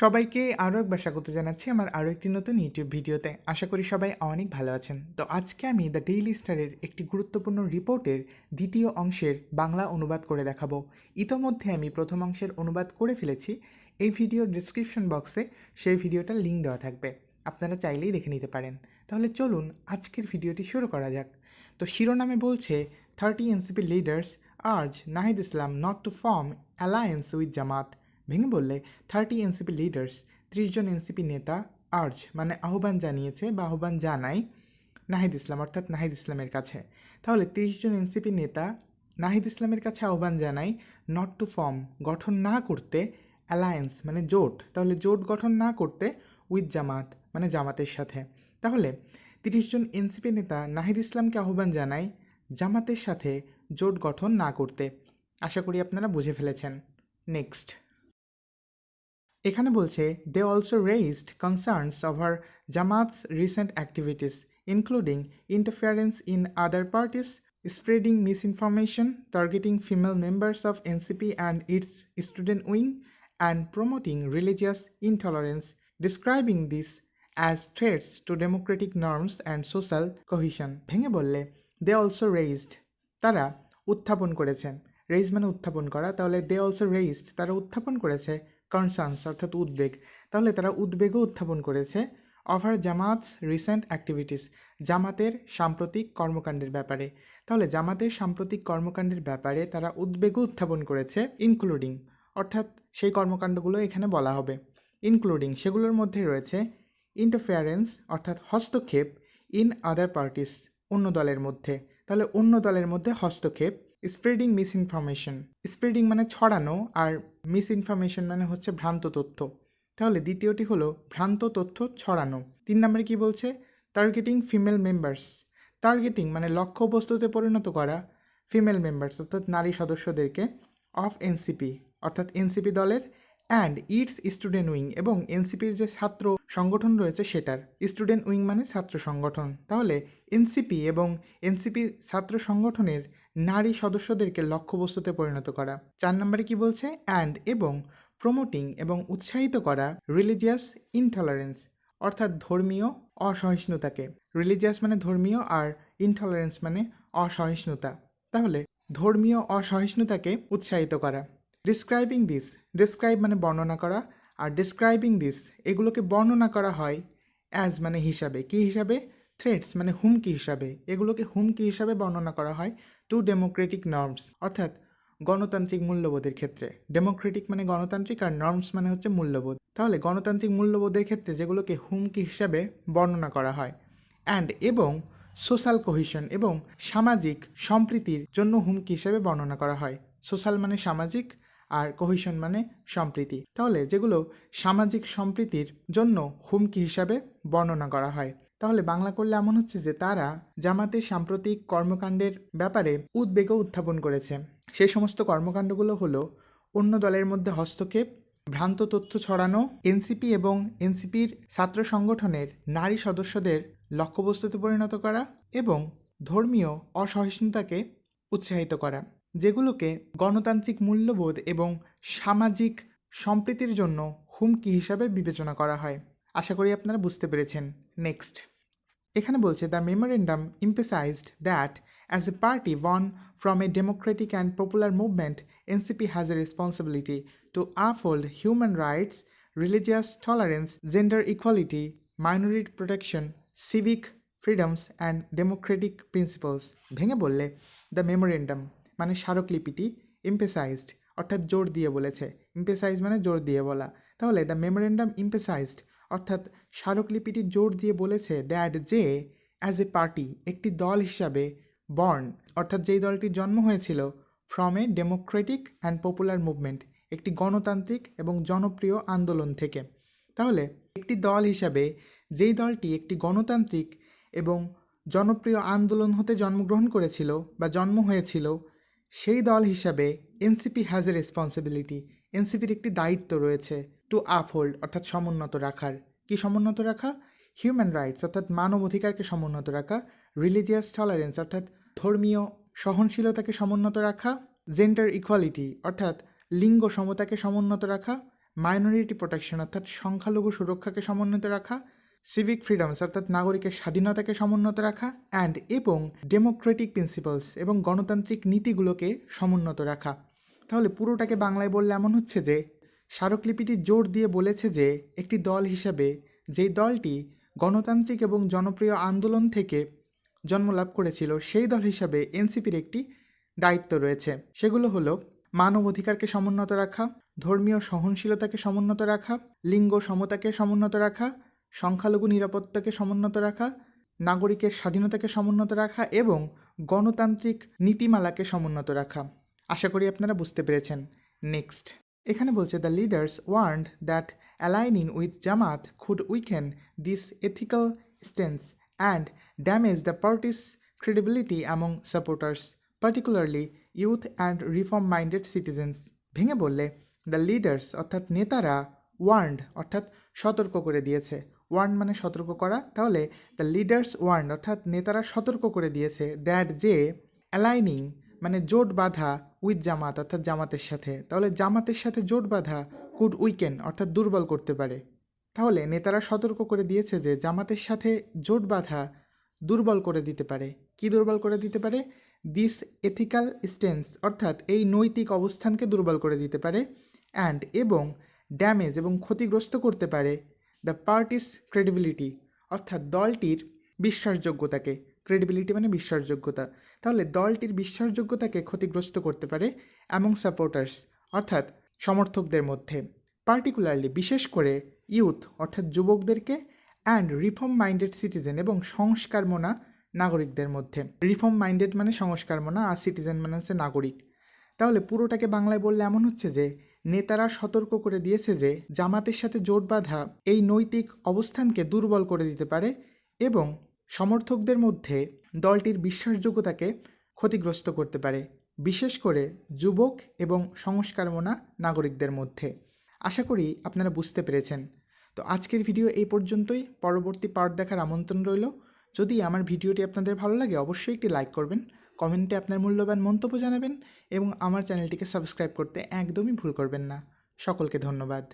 সবাইকে আরও একবার স্বাগত জানাচ্ছি আমার আরও একটি নতুন ইউটিউব ভিডিওতে। আশা করি সবাই অনেক ভালো আছেন। তো আজকে আমি দ্য ডেইলি স্টারের একটি গুরুত্বপূর্ণ রিপোর্টের দ্বিতীয় অংশের বাংলা অনুবাদ করে দেখাবো। ইতোমধ্যে আমি প্রথম অংশের অনুবাদ করে ফেলেছি। এই ভিডিওর ডিসক্রিপশন বক্সে সেই ভিডিওটার লিঙ্ক দেওয়া থাকবে। আপনারা চাইলেই দেখে নিতে পারেন। তাহলে চলুন আজকের ভিডিওটি শুরু করা যাক। তো শিরোনামে বলছে thirty NCP leaders urge Nahid Islam not to form alliance with Jamaat ভেঙে বললে, থার্টি এনসিপি লিডার্স, ত্রিশ জন এনসিপি নেতা, আর্জ মানে আহ্বান জানিয়েছে বা আহ্বান জানায় নাহিদ ইসলাম, অর্থাৎ নাহিদ ইসলামের কাছে। তাহলে জন এনসিপি নেতা নাহিদ ইসলামের কাছে আহ্বান জানায় নট টু ফর্ম গঠন না করতে অ্যালায়েন্স মানে জোট। তাহলে জোট গঠন না করতে উইথ জামাত মানে জামাতের সাথে। তাহলে জন এনসিপি নেতা নাহিদ ইসলামকে আহ্বান জানায় জামাতের সাথে জোট গঠন না করতে। আশা করি আপনারা বুঝে ফেলেছেন। নেক্সট। এখানে বলছে they also raised concerns over Jamaat's recent activities including interference in other parties spreading misinformation targeting female members of NCP and its student wing and promoting religious intolerance describing this as threats to democratic norms and social cohesion ভেঙে বললে দে also raised তারা উত্থাপন করেছেন। Raise মানে উত্থাপন করা। তাহলে দে also raised তারা উত্থাপন করেছে। কনসার্নস অর্থাৎ উদ্বেগ। তাহলে তারা উদ্বেগও উত্থাপন করেছে। অফার জামাতস রিসেন্ট অ্যাক্টিভিটিস জামাতের সাম্প্রতিক কর্মকাণ্ডের ব্যাপারে। তাহলে জামাতের সাম্প্রতিক কর্মকাণ্ডের ব্যাপারে তারা উদ্বেগও উত্থাপন করেছে ইনক্লুডিং অর্থাৎ সেই কর্মকাণ্ডগুলো এখানে বলা হবে। ইনক্লুডিং সেগুলোর মধ্যে রয়েছে ইন্টারফেয়ারেন্স অর্থাৎ হস্তক্ষেপ ইন আদার পার্টিস অন্য দলের মধ্যে। তাহলে অন্য দলের মধ্যে হস্তক্ষেপ স্প্রেডিং মিস ইনফরমেশন স্প্রেডিং মানে ছড়ানো আর মিস ইনফরমেশন মানে হচ্ছে ভ্রান্ত তথ্য। তাহলে দ্বিতীয়টি হলো ভ্রান্ত তথ্য ছড়ানো। তিন নম্বরে কি বলছে? টার্গেটিং ফিমেল মেম্বার্স টার্গেটিং মানে লক্ষ্য বস্তুতে পরিণত করা ফিমেল মেম্বার্স অর্থাৎ নারী সদস্যদেরকে অফ এনসিপি অর্থাৎ এনসিপি দলের অ্যান্ড ইটস স্টুডেন্ট উইং এবং এনসিপির যে ছাত্র সংগঠন রয়েছে সেটার। স্টুডেন্ট উইং মানে ছাত্র সংগঠন। তাহলে এনসিপি এবং এনসিপির ছাত্র সংগঠনের নারী সদস্যদেরকে লক্ষ্যবস্তুতে পরিণত করা। চার নম্বরে কি বলছে? অ্যান্ড এবং প্রমোটিং এবং উৎসাহিত করা রিলিজিয়াস ইনটলারেন্স, অর্থাৎ ধর্মীয় অসহিষ্ণুতাকে। রিলিজিয়াস মানে ধর্মীয় আর ইনটলারেন্স মানে অসহিষ্ণুতা। তাহলে ধর্মীয় অসহিষ্ণুতাকে উৎসাহিত করা। ডিসক্রাইবিং দিস ডিসক্রাইব মানে বর্ণনা করা, আর ডিসক্রাইবিং দিস এগুলোকে বর্ণনা করা হয় অ্যাজ মানে হিসাবে, কি হিসাবে? থ্রেটস মানে হুমকি হিসাবে, এগুলোকে হুমকি হিসাবে বর্ণনা করা হয় টু ডেমোক্রেটিক নর্মস অর্থাৎ গণতান্ত্রিক মূল্যবোধের ক্ষেত্রে। ডেমোক্রেটিক মানে গণতান্ত্রিক আর নর্মস মানে হচ্ছে মূল্যবোধ। তাহলে গণতান্ত্রিক মূল্যবোধের ক্ষেত্রে যেগুলোকে হুমকি হিসাবে বর্ণনা করা হয় অ্যান্ড এবং সোশ্যাল কোহিশন এবং সামাজিক সম্প্রীতির জন্য হুমকি হিসাবে বর্ণনা করা হয়। সোশ্যাল মানে সামাজিক আর কোহিশন মানে সম্প্রীতি। তাহলে যেগুলো সামাজিক সম্প্রীতির জন্য হুমকি হিসাবে বর্ণনা করা হয়। তাহলে বাংলা করলে এমন হচ্ছে যে তারা জামাতের সাম্প্রতিক কর্মকাণ্ডের ব্যাপারে উদ্বেগও উত্থাপন করেছে। সেই সমস্ত কর্মকাণ্ডগুলো হলো অন্য দলের মধ্যে হস্তক্ষেপ, ভ্রান্ত তথ্য ছড়ানো, এনসিপি এবং এনসিপির ছাত্র সংগঠনের নারী সদস্যদের লক্ষ্যবস্তুতে পরিণত করা এবং ধর্মীয় অসহিষ্ণুতাকে উৎসাহিত করা। যেগুলোকে গণতান্ত্রিক মূল্যবোধ এবং সামাজিক সম্প্রীতির জন্য হুমকি হিসাবে বিবেচনা করা হয়। আশা করি আপনারা বুঝতে পেরেছেন। নেক্সট। এখানে বলছে the memorandum emphasized that as a party one from a democratic and popular movement NCP has a responsibility to uphold human rights religious tolerance gender equality minority protection civic freedoms and democratic principles ভেঙে বললে the memorandum মানে স্মারকলিপিটি ইম্পেসাইজড অর্থাৎ জোর দিয়ে বলেছে। ইম্পেসাইজ মানে জোর দিয়ে বলা। তাহলে দ্য মেমোরেন্ডাম ইম্পেসাইজড অর্থাৎ স্মারকলিপিটি জোর দিয়ে বলেছে দ্যাট যে অ্যাজ এ পার্টি একটি দল হিসাবে বর্ন অর্থাৎ যেই দলটির জন্ম হয়েছিল from a democratic and popular movement একটি গণতান্ত্রিক এবং জনপ্রিয় আন্দোলন থেকে। তাহলে একটি দল হিসাবে যেই দলটি একটি গণতান্ত্রিক এবং জনপ্রিয় আন্দোলন হতে জন্মগ্রহণ করেছিল বা জন্ম হয়েছিল সেই দল হিসাবে এনসিপি হ্যাজ এ রেসপন্সিবিলিটি এনসিপির একটি দায়িত্ব রয়েছে টু আপহোল্ড অর্থাৎ সমুন্নত রাখার। কি সমুন্নত রাখা? হিউম্যান রাইটস অর্থাৎ মানব অধিকারকে সমুন্নত রাখা। রিলিজিয়াস টলারেন্স অর্থাৎ ধর্মীয় সহনশীলতাকে সমুন্নত রাখা। জেন্ডার ইকুয়ালিটি অর্থাৎ লিঙ্গ সমতাকে সমুন্নত রাখা। মাইনরিটি প্রোটেকশন অর্থাৎ সংখ্যালঘু সুরক্ষাকে সমুন্নত রাখা। সিভিক ফ্রিডমস অর্থাৎ নাগরিকের স্বাধীনতাকে সমুন্নত রাখা অ্যান্ড এবং ডেমোক্রেটিক প্রিন্সিপালস এবং গণতান্ত্রিক নীতিগুলোকে সমুন্নত রাখা। তাহলে পুরোটাকে বাংলায় বললে এমন হচ্ছে যে, স্মারকলিপিটি জোর দিয়ে বলেছে যে, একটি দল হিসাবে যেই দলটি গণতান্ত্রিক এবং জনপ্রিয় আন্দোলন থেকে জন্মলাভ করেছিল, সেই দল হিসাবে এনসিপির একটি দায়িত্ব রয়েছে। সেগুলো হলো, মানব অধিকারকে সমুন্নত রাখা, ধর্মীয় সহনশীলতাকে সমুন্নত রাখা, লিঙ্গ সমতাকে সমুন্নত রাখা সংখ্যালঘু নিরাপত্তাকে সমুন্নত রাখা, নাগরিকের স্বাধীনতাকে সমুন্নত রাখা এবং গণতান্ত্রিক নীতিমালাকে সমুন্নত রাখা। আশা করি আপনারা বুঝতে পেরেছেন। নেক্সট এখানে বলছে the leaders warned that aligning with Jamaat could weaken this ethical stance and damage the party's credibility among supporters particularly youth and reform minded citizens ভেঙে বললে দ্য লিডার্স অর্থাৎ নেতারা ওয়ার্ন্ড অর্থাৎ সতর্ক করে দিয়েছে। ওয়ার্ন মানে সতর্ক করা। তাহলে দ্য লিডার্স ওয়ার্ন অর্থাৎ নেতারা সতর্ক করে দিয়েছে দ্যাট যে অ্যালাইনিং মানে জোট বাঁধা উইথ জামাত, অর্থাৎ জামাতের সাথে। তাহলে জামাতের সাথে জোট বাঁধা কুড উইকেন অর্থাৎ দুর্বল করতে পারে। তাহলে নেতারা সতর্ক করে দিয়েছে যে জামাতের সাথে জোট বাঁধা দুর্বল করে দিতে পারে। কি দুর্বল করে দিতে পারে? দিস এথিক্যাল স্টেন্স অর্থাৎ এই নৈতিক অবস্থানকে দুর্বল করে দিতে পারে। অ্যান্ড এবং ড্যামেজ এবং ক্ষতিগ্রস্ত করতে পারে। দ্য পার্টিস ক্রেডিবিলিটি অর্থাৎ দলটির বিশ্বাসযোগ্যতাকে ক্রেডিবিলিটি মানে বিশ্বাসযোগ্যতা। তাহলে দলটির বিশ্বাসযোগ্যতাকে ক্ষতিগ্রস্ত করতে পারে অ্যামং সাপোর্টার্স অর্থাৎ সমর্থকদের মধ্যে। পার্টিকুলারলি বিশেষ করে ইউথ অর্থাৎ যুবকদেরকে অ্যান্ড রিফর্ম মাইন্ডেড সিটিজেন এবং সংস্কারমনা নাগরিকদের মধ্যে। রিফর্ম মাইন্ডেড মানে সংস্কারমনা, আর সিটিজেন মানে হচ্ছে নাগরিক। তাহলে পুরোটাকে বাংলায় বললে এমন হচ্ছে যে নেতারা সতর্ক করে দিয়েছে যে জামাতের সাথে জোট বাঁধা এই নৈতিক অবস্থানকে দুর্বল করে দিতে পারে এবং সমর্থকদের মধ্যে দলটির বিশ্বাসযোগ্যতাকে ক্ষতিগ্রস্ত করতে পারে, বিশেষ করে যুবক এবং সংস্কারমনা নাগরিকদের মধ্যে। আশা করি আপনারা বুঝতে পেরেছেন। তো আজকের ভিডিও এই পর্যন্তই। পরবর্তী পার্ট দেখার আমন্ত্রণ রইল। যদি আমার ভিডিওটি আপনাদের ভালো লাগে, অবশ্যই একটি লাইক করবেন। কমেন্টে আপনার মূল্যবান মন্তব্য জানাবেন এবং আমার চ্যানেলটিকে সাবস্ক্রাইব করতে একদমই ভুল করবেন না। সকলকে ধন্যবাদ।